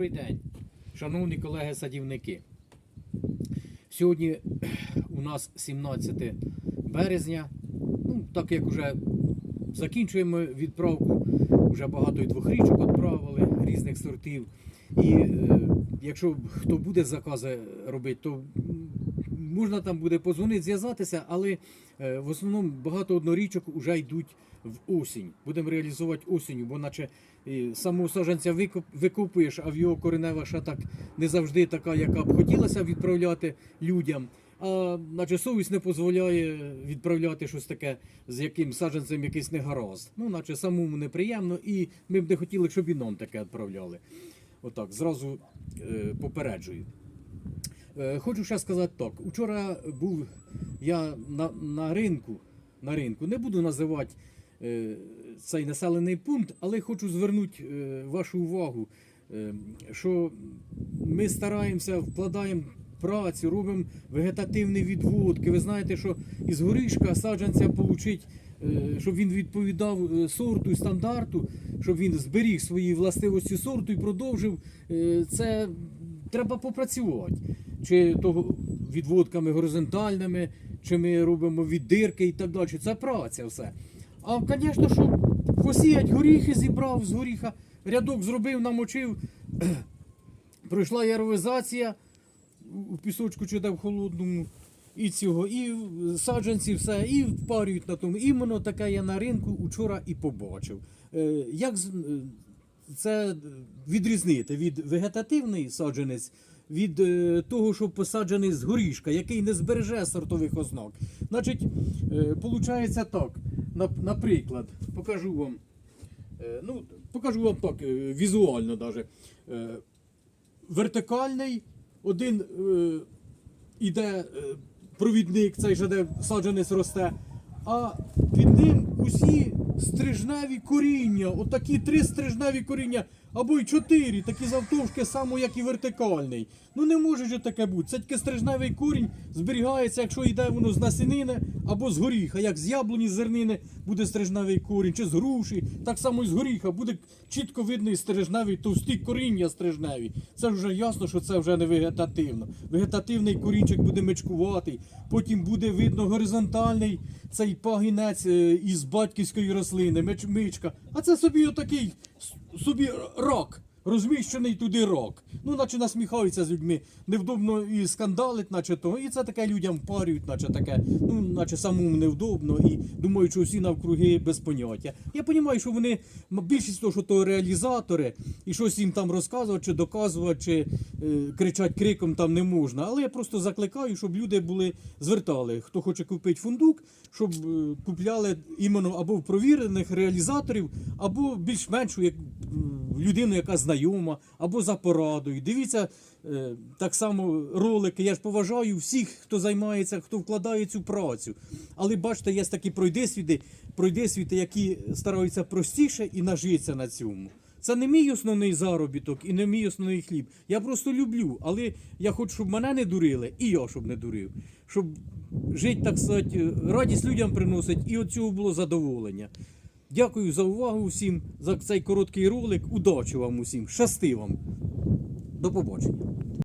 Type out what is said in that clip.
Добрий день, шановні колеги-садівники. Сьогодні у нас 17 березня. Ну, так як вже закінчуємо відправку, вже багато і двохрічок відправили різних сортів. І е, якщо хто буде закази робити, то можна там буде позвонити, зв'язатися, але е, в основному багато однорічок вже йдуть в осінь. Будемо реалізувати осінню, бо наче і самого саджанця викуп- викупуєш, а в його коренева ще так не завжди така, яка б хотілося відправляти людям. А наче совість не дозволяє відправляти щось таке, з яким саджанцем якийсь негаразд. Ну, наче самому неприємно, і ми б не хотіли, щоб і нам таке відправляли. Отак, зразу е, попереджую. Е, Хочу ще сказати так. Учора був я на, на ринку. На ринку. Не буду називати е, цей населений пункт, але хочу звернути е, вашу увагу, що ми стараємося, вкладаємо працю, робимо вегетативні відводки. Ви знаєте, що із горішка саджанця получить, щоб він відповідав сорту і стандарту, щоб він зберіг свої властивості сорту і продовжив це. Треба попрацювати. Чи то відводками горизонтальними, чи ми робимо віддирки і так далі. Це праця все. А, звісно, що посіять горіхи зібрав з горіха, рядок зробив, намочив, пройшла яровизація у пісочку чи де в холодному. І цього, і саджанці, все, і впарюють на тому. Іменно таке я на ринку учора і побачив. Е, як е, це відрізнити від вегетативний саджанець від е, того, що посаджений з горішка, який не збереже сортових ознак. Значить, е, получається так. Наприклад, покажу вам. е, Ну, покажу вам так, е, візуально даже. Е, Вертикальний, один е, іде е, провідник, цей же де саджанець росте, а під ним усі стрижневі коріння, отакі три стрижневі коріння, або й чотири, такі завтовшки, само як і вертикальний. Ну не може же таке бути. Це тільки стрижневий корінь зберігається, якщо йде воно з насінини або з горіха. Як з яблуні з зернини буде стрижневий корінь, чи з груші, так само і з горіха буде чітко видний стрижневий, товсті коріння стрижневі. Це ж вже ясно, що це вже не вегетативно. Вегетативний корінчик буде мечкуватий, потім буде видно горизонтальний цей пагінець е, із батьківської рослини, мичка. А це собі отакий собі рак. Розміщений туди рок. Ну, наче насміхаються з людьми. Невдобно і скандалить, наче того. І це таке людям парюють, наче таке, ну, наче самому невдобно, і думають, що всі навкруги без поняття. Я розумію, що вони, більшість того, що то реалізатори, і щось їм там розказувати, чи доказувати, чи е, кричать криком там не можна. Але я просто закликаю, щоб люди були, звертали, хто хоче купити фундук, щоб е, купляли іменно або в провірених реалізаторів, або більш-менш як людину, яка знайома, або за порадою. Дивіться е, так само ролики. Я ж поважаю всіх, хто займається, хто вкладає цю працю. Але бачите, є такі пройдисвіти, пройдисвіти, які стараються простіше і нажитися на цьому. Це не мій основний заробіток і не мій основний хліб. Я просто люблю, але я хочу, щоб мене не дурили, і я щоб не дурив. Щоб жити, так сказати, радість людям приносить, і от цього було задоволення. Дякую за увагу всім, за цей короткий ролик. Удачі вам усім, щасти вам. До побачення.